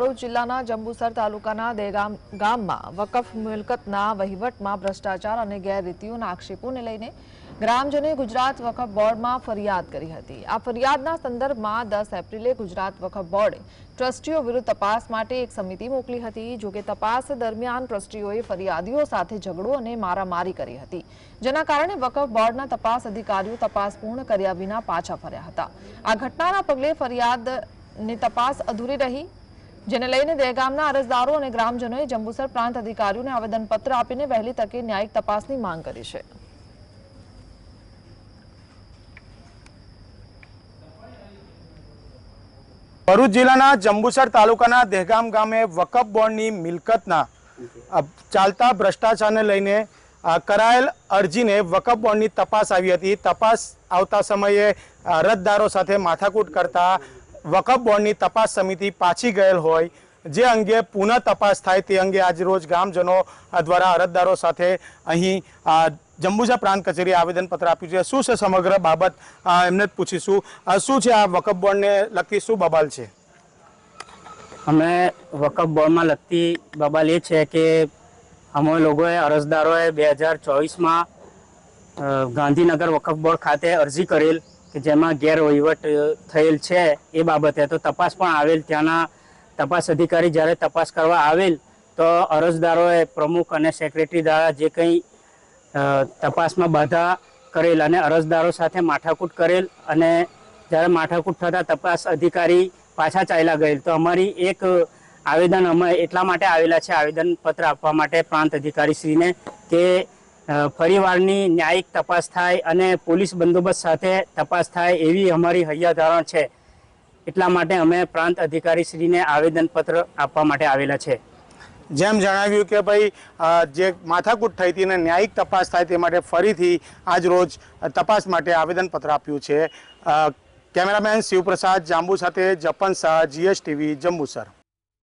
ભરૂચ જિલ્લાના જંબુસર તાલુકાના દેગામ ગામમાં વકફ મિલકતના વહીવટમાં ભ્રષ્ટાચાર અને ગેરરીતિઓના આક્ષેપોને લઈને ગ્રામજનોએ ગુજરાત વકફ બોર્ડમાં ફરિયાદ કરી હતી. આ ફરિયાદના સંદર્ભમાં દસ એપ્રિલે ગુજરાત વકફ બોર્ડે ટ્રસ્ટીઓ વિરુદ્ધ તપાસ માટે એક સમિતિ મોકલી હતી જોકે તપાસ દરમિયાન ટ્રસ્ટીઓએ ફરિયાદીઓ સાથે ઝઘડો અને મારામારી કરી હતી. જેના કારણે વકફ બોર્ડના તપાસ અધિકારીઓ તપાસ પૂર્ણ કર્યા વિના પાછા ફર્યા હતા. આ ઘટનાના પગલે ફરિયાદની તપાસ અધૂરી રહી. જેને લઈને દહેગામના અરજદારો અને ગ્રામજનોએ જંબુસર પ્રાંત અધિકારીઓને આવેદનપત્ર આપીને વહેલી તકે ન્યાયિક તપાસની માંગ કરી છે. ભરૂચ જિલ્લાના જંબુસર તાલુકાના દહેગામ ગામે વકફ બોર્ડની મિલકતના ચાલતા ભ્રષ્ટાચારને લઈને કરાયેલ અરજીને વકફ બોર્ડની તપાસ આવી હતી. તપાસ આવતા સમયે અરજદારો સાથે માથાકૂટ કરતા વકફ બોર્ડની તપાસ સમિતિ પાછી ગયેલ હોય, જે અંગે પુનઃ તપાસ થાય તે અંગે આજરોજ ગ્રામજનો દ્વારા અરજદારો સાથે અહીં જંબુજા પ્રાંત કચેરી આવેદનપત્ર આપ્યું છે. શું છે સમગ્ર બાબત? એમને જ પૂછીશું. શું છે આ વકફ બોર્ડને લગતી શું બબાલ છે? અમે વકફ બોર્ડમાં લગતી બબાલ એ છે કે અમે લોકોએ અરજદારોએ બે હજાર ચોવીસમાં ગાંધીનગર વકફ બોર્ડ ખાતે અરજી કરેલ. કે જેમાં ગેરવહીવટ થયેલ છે એ બાબતે તો તપાસ પણ આવેલ. ત્યાંના તપાસ અધિકારી જ્યારે તપાસ કરવા આવેલ, તો અરજદારોએ પ્રમુખ અને સેક્રેટરી દ્વારા જે કંઈ તપાસમાં બાધા કરેલ અને અરજદારો સાથે માથાકૂટ કરેલ અને જ્યારે માથાકૂટ થતાં તપાસ અધિકારી પાછા ચાલ્યા ગયેલ, તો અમારી એક આવેદન અમે એટલા માટે આવેલા છે, આવેદનપત્ર આપવા માટે પ્રાંત અધિકારીશ્રીને કે અ, ફરીવારની ન્યાયિક તપાસ થાય અને પોલીસ બંદોબસ્ત સાથે તપાસ થાય એવી અમારી હૈયાધારણ છે. એટલા માટે અમે પ્રાંત અધિકારીશ્રીને આવેદનપત્ર આપવા માટે આવેલા છે. જેમ જણાવ્યું કે ભાઈ જે માથાકૂટ થઈ હતી અને ન્યાયિક તપાસ થાય તે માટે ફરીથી આજ રોજ તપાસ માટે આવેદનપત્ર આપ્યું છે. કેમેરામેન શિવપ્રસાદ જાંબુ સાથે જપન શાહ જીએસટીવી જંબુસર.